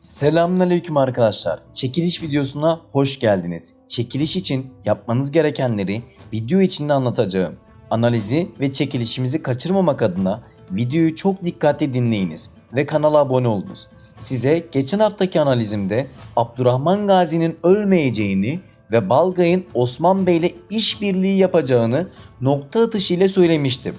Selamünaleyküm arkadaşlar. Çekiliş videosuna hoş geldiniz. Çekiliş için yapmanız gerekenleri video içinde anlatacağım. Analizi ve çekilişimizi kaçırmamak adına videoyu çok dikkatli dinleyiniz ve kanala abone olunuz. Size geçen haftaki analizimde Abdurrahman Gazi'nin ölmeyeceğini ve Balgay'ın Osman Bey ile işbirliği yapacağını nokta atışı ile söylemiştim.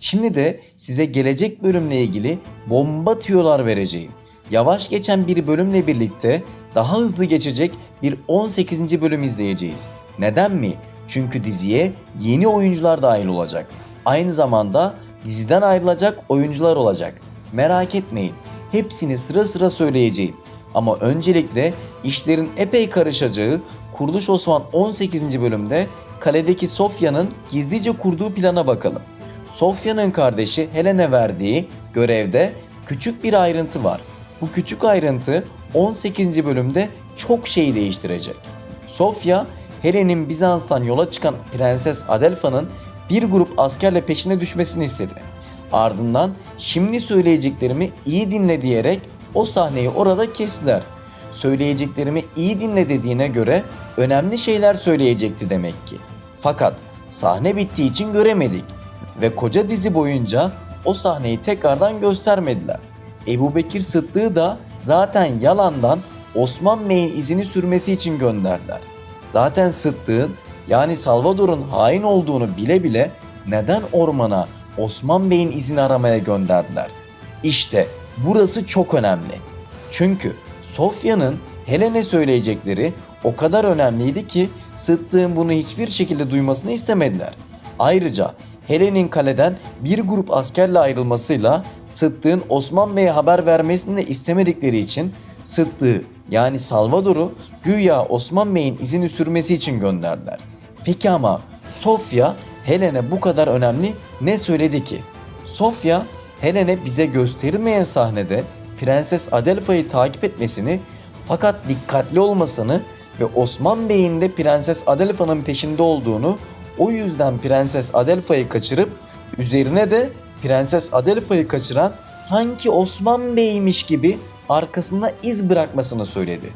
Şimdi de size gelecek bölümle ilgili bomba tüyolar vereceğim. Yavaş geçen bir bölümle birlikte daha hızlı geçecek bir 18. bölüm izleyeceğiz. Neden mi? Çünkü diziye yeni oyuncular dahil olacak. Aynı zamanda diziden ayrılacak oyuncular olacak. Merak etmeyin. Hepsini sıra sıra söyleyeceğim. Ama öncelikle işlerin epey karışacağı Kuruluş Osman 18. bölümde kaledeki Sofya'nın gizlice kurduğu plana bakalım. Sofya'nın kardeşi Helen'e verdiği görevde küçük bir ayrıntı var. Bu küçük ayrıntı 18. bölümde çok şey değiştirecek. Sofya, Helen'in Bizans'tan yola çıkan Prenses Adelpha'nın bir grup askerle peşine düşmesini istedi. Ardından şimdi söyleyeceklerimi iyi dinle diyerek o sahneyi orada kestiler. Söyleyeceklerimi iyi dinle dediğine göre önemli şeyler söyleyecekti demek ki. Fakat sahne bittiği için göremedik ve koca dizi boyunca o sahneyi tekrardan göstermediler. Ebu Bekir Sıddık'ı da zaten yalandan Osman Bey'in izini sürmesi için gönderdiler. Zaten Sıddık'ın yani Salvador'un hain olduğunu bile bile neden ormana Osman Bey'in izini aramaya gönderdiler? İşte burası çok önemli. Çünkü Sofya'nın Helen'e söyleyecekleri o kadar önemliydi ki Sıddık'ın bunu hiçbir şekilde duymasını istemediler. Ayrıca Helen'in kaleden bir grup askerle ayrılmasıyla Sıddık'ın Osman Bey'e haber vermesini de istemedikleri için Sıddık'ı yani Salvador'u güya Osman Bey'in izini sürmesi için gönderdiler. Peki ama Sofya Helen'e bu kadar önemli ne söyledi ki? Sofya Helen'e bize gösterilmeyen sahnede Prenses Adelpha'yı takip etmesini fakat dikkatli olmasını ve Osman Bey'in de Prenses Adelpha'nın peşinde olduğunu o yüzden Prenses Adelpha'yı kaçırıp üzerine de Prenses Adelpha'yı kaçıran sanki Osman Bey'miş gibi arkasında iz bırakmasını söyledi.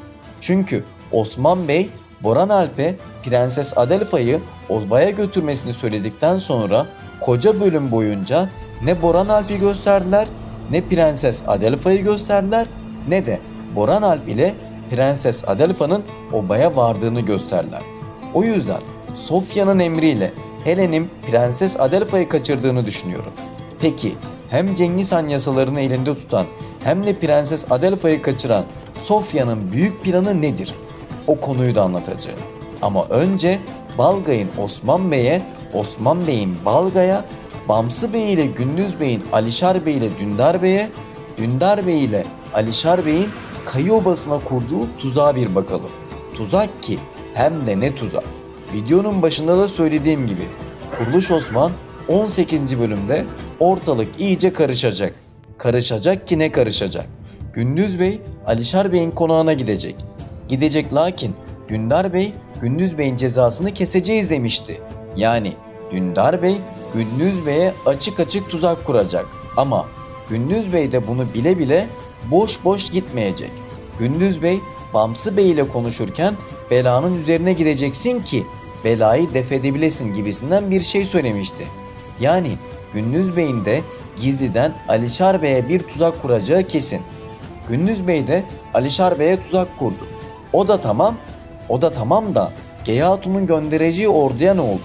Çünkü Osman Bey Boran Alp'e Prenses Adelpha'yı Ozba'ya götürmesini söyledikten sonra koca bölüm boyunca ne Boran Alp'i gösterdiler ne Prenses Adelpha'yı gösterdiler ne de Boran Alp ile Prenses Adelpha'nın obaya vardığını gösterdiler. O yüzden Sofya'nın emriyle Helen'in Prenses Adelpha'yı kaçırdığını düşünüyorum. Peki hem Cengiz Han yasalarını elinde tutan hem de Prenses Adelpha'yı kaçıran Sofya'nın büyük planı nedir? O konuyu da anlatacağım. Ama önce Balgay'ın Osman Bey'e, Osman Bey'in Balgay'a, Bamsı Bey ile Gündüz Bey'in Alişar Bey ile Dündar Bey'e, Dündar Bey ile Alişar Bey'in Kayı Obası'na kurduğu tuzağa bir bakalım. Tuzak ki hem de ne tuzak. Videonun başında da söylediğim gibi Kuruluş Osman 18. bölümde ortalık iyice karışacak. Karışacak ki ne karışacak. Gündüz Bey Alişar Bey'in konağına gidecek. Gidecek lakin Dündar Bey Gündüz Bey'in cezasını keseceğiz demişti. Yani Dündar Bey Gündüz Bey'e açık açık tuzak kuracak. Ama Gündüz Bey de bunu bile bile boş boş gitmeyecek. Gündüz Bey Bamsı Bey ile konuşurken belanın üzerine gideceksin ki belayı def edebilesin gibisinden bir şey söylemişti. Yani Gündüz Bey'in de gizliden Alişar Bey'e bir tuzak kuracağı kesin. Gündüz Bey de Alişar Bey'e tuzak kurdu. O da tamam, o da tamam da Geyatun'un göndereceği orduya ne oldu?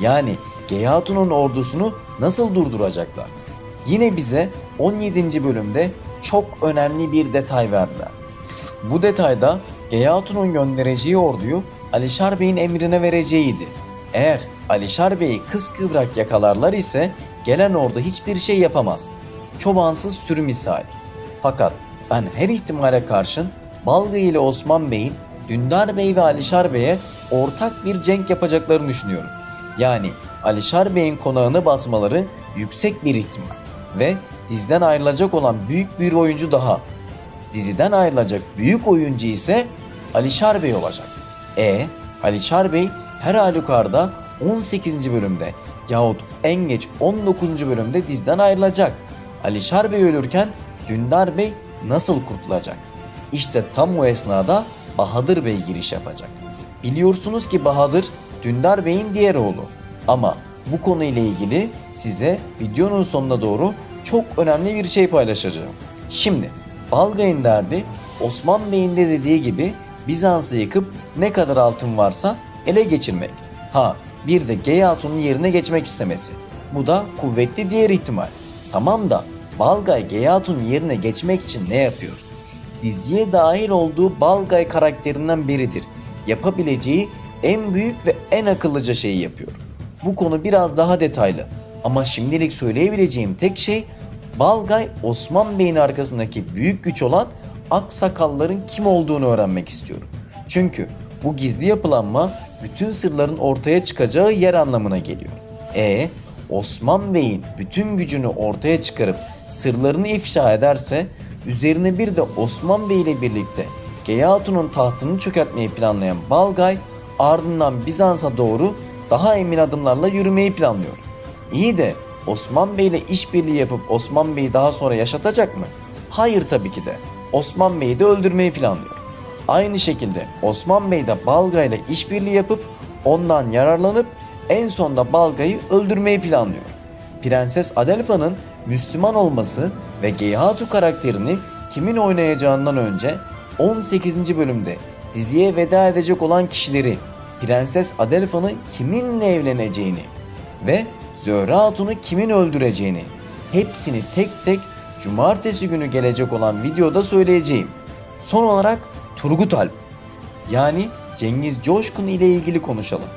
Yani Geyatun'un ordusunu nasıl durduracaklar? Yine bize 17. bölümde çok önemli bir detay verdiler. Bu detayda Geyatun'un göndereceği orduyu Alişar Bey'in emrine vereceğiydi. Eğer Alişar Bey'i kıskıvrak yakalarlar ise gelen ordu hiçbir şey yapamaz. Çobansız sürü misal. Fakat ben her ihtimale karşın Balgı ile Osman Bey'in Dündar Bey ve Alişar Bey'e ortak bir cenk yapacaklarını düşünüyorum. Yani Alişar Bey'in konağını basmaları yüksek bir ihtimal. Ve dizden ayrılacak olan büyük bir oyuncu daha. Diziden ayrılacak büyük oyuncu ise Alişar Bey olacak. E Alişar Bey her halükarda 18. bölümde yahut en geç 19. bölümde dizden ayrılacak. Alişar Bey ölürken Dündar Bey nasıl kurtulacak? İşte tam o esnada Bahadır Bey giriş yapacak. Biliyorsunuz ki Bahadır Dündar Bey'in diğer oğlu. Ama bu konuyla ilgili size videonun sonuna doğru çok önemli bir şey paylaşacağım. Şimdi Balgay'ın derdi Osman Bey'in de dediği gibi Bizans'ı yıkıp ne kadar altın varsa ele geçirmek. Ha bir de Gey Hatun'un yerine geçmek istemesi. Bu da kuvvetli diğer ihtimal. Tamam da Balgay Gey Hatun'un yerine geçmek için ne yapıyor? Diziye dahil olduğu Balgay karakterinden biridir. Yapabileceği en büyük ve en akıllıca şeyi yapıyor. Bu konu biraz daha detaylı ama şimdilik söyleyebileceğim tek şey Balgay Osman Bey'in arkasındaki büyük güç olan Aksakalların kim olduğunu öğrenmek istiyorum. Çünkü bu gizli yapılanma bütün sırların ortaya çıkacağı yer anlamına geliyor. E Osman Bey'in bütün gücünü ortaya çıkarıp sırlarını ifşa ederse üzerine bir de Osman Bey ile birlikte Geyatun'un tahtını çökertmeyi planlayan Balgay ardından Bizans'a doğru daha emin adımlarla yürümeyi planlıyor. İyi de Osman Bey ile işbirliği yapıp Osman Bey'i daha sonra yaşatacak mı? Hayır tabii ki de. Osman Bey'i de öldürmeyi planlıyor. Aynı şekilde Osman Bey de Balga ile işbirliği yapıp ondan yararlanıp en sonda Balga'yı öldürmeyi planlıyor. Prenses Adelpha'nın Müslüman olması ve Geyhatu karakterini kimin oynayacağından önce 18. bölümde diziye veda edecek olan kişileri Prenses Adelpha'nın kiminle evleneceğini ve Zöhre Hatun'u kimin öldüreceğini hepsini tek tek cumartesi günü gelecek olan videoda söyleyeceğim. Son olarak Turgut Alp yani Cengiz Coşkun ile ilgili konuşalım.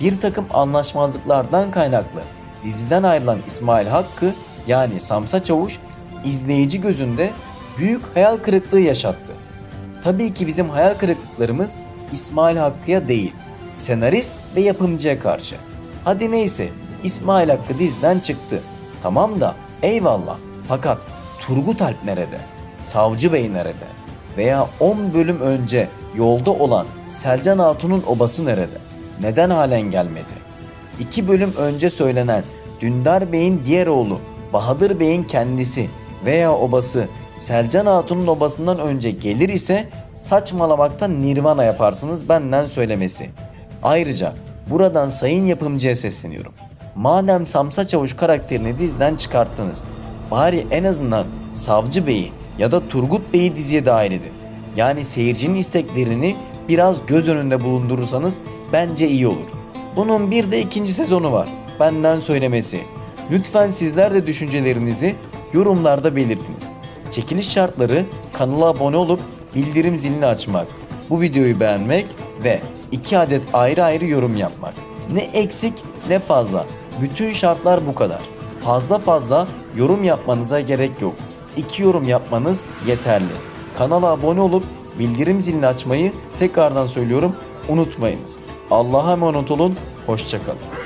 Bir takım anlaşmazlıklardan kaynaklı diziden ayrılan İsmail Hakkı yani Samsa Çavuş izleyici gözünde büyük hayal kırıklığı yaşattı. Tabii ki bizim hayal kırıklıklarımız İsmail Hakkı'ya değil, senarist ve yapımcıya karşı. Hadi neyse İsmail Hakkı diziden çıktı. Tamam da eyvallah. Fakat Turgut Alp nerede? Savcı Bey nerede? Veya 10 bölüm önce yolda olan Selcan Hatun'un obası nerede? Neden halen gelmedi? 2 bölüm önce söylenen Dündar Bey'in diğer oğlu Bahadır Bey'in kendisi veya obası Selcan Hatun'un obasından önce gelir ise saçmalamaktan nirvana yaparsınız benden söylemesi. Ayrıca buradan sayın yapımcıya sesleniyorum. Madem Samsa Çavuş karakterini diziden çıkarttınız, bari en azından Savcı Bey'i ya da Turgut Bey'i diziye dahil edin. Yani seyircinin isteklerini biraz göz önünde bulundurursanız bence iyi olur. Bunun bir de ikinci sezonu var. Benden söylemesi. Lütfen sizler de düşüncelerinizi yorumlarda belirtiniz. Çekiliş şartları kanala abone olup bildirim zilini açmak, bu videoyu beğenmek ve 2 adet ayrı ayrı yorum yapmak. Ne eksik ne fazla. Bütün şartlar bu kadar. Fazla fazla yorum yapmanıza gerek yok. 2 yorum yapmanız yeterli. Kanala abone olup bildirim zilini açmayı tekrardan söylüyorum unutmayınız. Allah'a emanet olun. Hoşçakalın.